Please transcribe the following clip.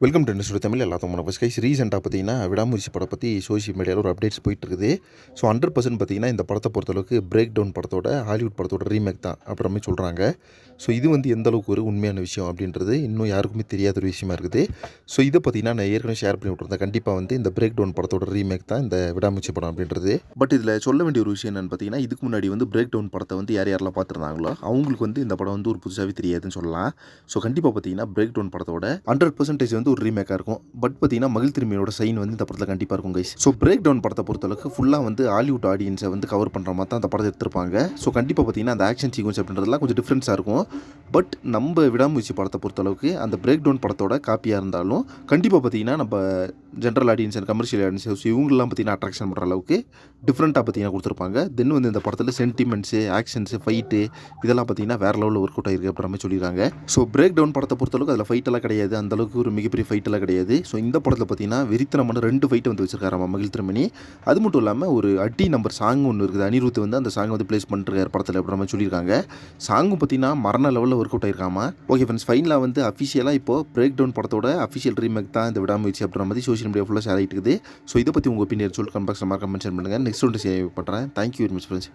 Welcome to industry Tamil எல்லாத்துக்கும் first skies ரீசெண்டாக பார்த்தீங்கன்னா விடாமுயற்சி படம் பற்றி சோஷியல் மீடியாவில் ஒரு அப்டேட்ஸ் போயிட்டு இருக்குது ஸோ ஹண்ட்ரட் பர்சன்ட் பார்த்தீங்கன்னா இந்த படத்தை பொறுத்தளவுக்கு பிரேக் டவுன் படத்தோட ஹாலிவுட் படத்தோட ரீமேக் தான் அப்புறமே சொல்கிறாங்க ஸோ இது வந்து எந்த அளவுக்கு ஒரு உண்மையான விஷயம் அப்படின்றது இன்னும் யாருக்குமே தெரியாத ஒரு விஷயமா இருக்குது. ஸோ இதை பார்த்தீங்கன்னா நான் ஏற்கனவே ஷேர் பண்ணி விட்டுருந்தேன். கண்டிப்பாக வந்து இந்த பிரேக் டவுன் படத்தோட ரீமேக் தான் இந்த விடாமுயற்சி படம் அப்படின்றது. பட் இதில் சொல்ல வேண்டிய ஒரு விஷயம் என்னென்னு பார்த்தீங்கன்னா இதுக்கு முன்னாடி வந்து பிரேக் டவுன் படத்தை வந்து யார் யாரெல்லாம் பார்த்துருந்தாங்களோ அவங்களுக்கு வந்து இந்த படம் வந்து ஒரு புதுசாகவே தெரியாதுன்னு சொல்லலாம். ஸோ கண்டிப்பாக பார்த்தீங்கன்னா பிரேக் டவுன் படத்தோட ஹண்ட்ரட் பர்சன்டேஜ் வந்து ஒரு ரீமேக்காக இருக்கும். பட் பார்த்தீங்கன்னா மகிழ் திரும்பியோட சைன் வந்து இந்த படத்தில் கண்டிப்பாக இருக்கும் கைஸ் ஸோ பிரேக் டவுன் படத்தை பொறுத்தளவுக்கு ஃபுல்லாக வந்து ஹாலிவுட் ஆடியன்ஸை வந்து கவர் பண்ணுற மாதிரி தான் அந்த படத்தை எடுத்திருப்பாங்க. ஸோ கண்டிப்பாக பார்த்தீங்கன்னா அந்த ஆக்ஷன் சீக்வன்ஸ் அப்படின்றதுலாம் கொஞ்சம் டிஃப்ரென்ஸாக இருக்கும். பட் நம்ம விடாமுயற்சி படத்தை பொறுத்தளவுக்கு அந்த பிரேக் டவுன் படத்தோட காப்பியாக இருந்தாலும் கண்டிப்பாக பார்த்தீங்கன்னா நம்ம general audience and commercial audience இவங்கெல்லாம் பார்த்தீங்கன்னா அட்ராக்ஷன் பண்ணுற அளவுக்கு டிஃப்ரெண்ட்டாக பார்த்தீங்கன்னா கொடுத்துருப்பாங்க. தென் வந்து இந்த படத்தில் சென்டிமெண்ட்ஸு ஆக்ஷன்ஸு ஃபைட்டு இதெல்லாம் பார்த்தீங்கன்னா வேறு லெவலில் ஒர்க் அவுட் ஆயிருக்கு அப்படின்ற மாதிரி சொல்லியிருக்காங்க ஸோ பிரேக் டவுன் படத்தை பொறுத்தளவுக்கு அதில் ஃபைட்டெல்லாம் கிடையாது. அந்த அளவுக்கு ஒரு மிகப்பெரிய ஃபைட்டெல்லாம் கிடையாது. ஸோ இந்த படத்தில் பார்த்தீங்கன்னா வெறித்தனமான ரெண்டு ஃபைட்டை வந்து வச்சிருக்காரு மகிழ் திருமணி. அது மட்டும் இல்லாமல் ஒரு அடி நம்பர் சாங் ஒன்று இருக்குது. அனிருத் வந்து அந்த சாங் வந்து ப்ளேஸ் பண்ணிருக்காரு படத்தில் அப்படின்ற மாதிரி சொல்லியிருக்காங்க. சாங்கும் பார்த்தீங்கன்னா மரண லெவலில் ஒர்க் அவுட் ஆயிருக்காமா ஓகே ஃப்ரெண்ட்ஸ் ஃபைனலாக வந்து அஃபிஷியலாக இப்போ பிரேக் டவுன் படத்தோட அஃபிஷியல் ரீமேக் தான் இந்த விடாமுயற்சி அப்படின்ற மாதிரி சோஷியல் மீடியா ஃபுல்லாக ஷேர் ஆகிட்டு இருக்குது. ஸோ இதை பற்றி உங்கள் ஒப்பீனியன் சொல்லி கமெண்ட் பாக்ஸில் மார்க்க மென்ஷன் பண்ணுங்கள் நெக்ஸ்ட் ஒன்று சேவ் பண்ணுறேன் தேங்க்யூ வெரி மச் ஃப்ரெண்ட்ஸ்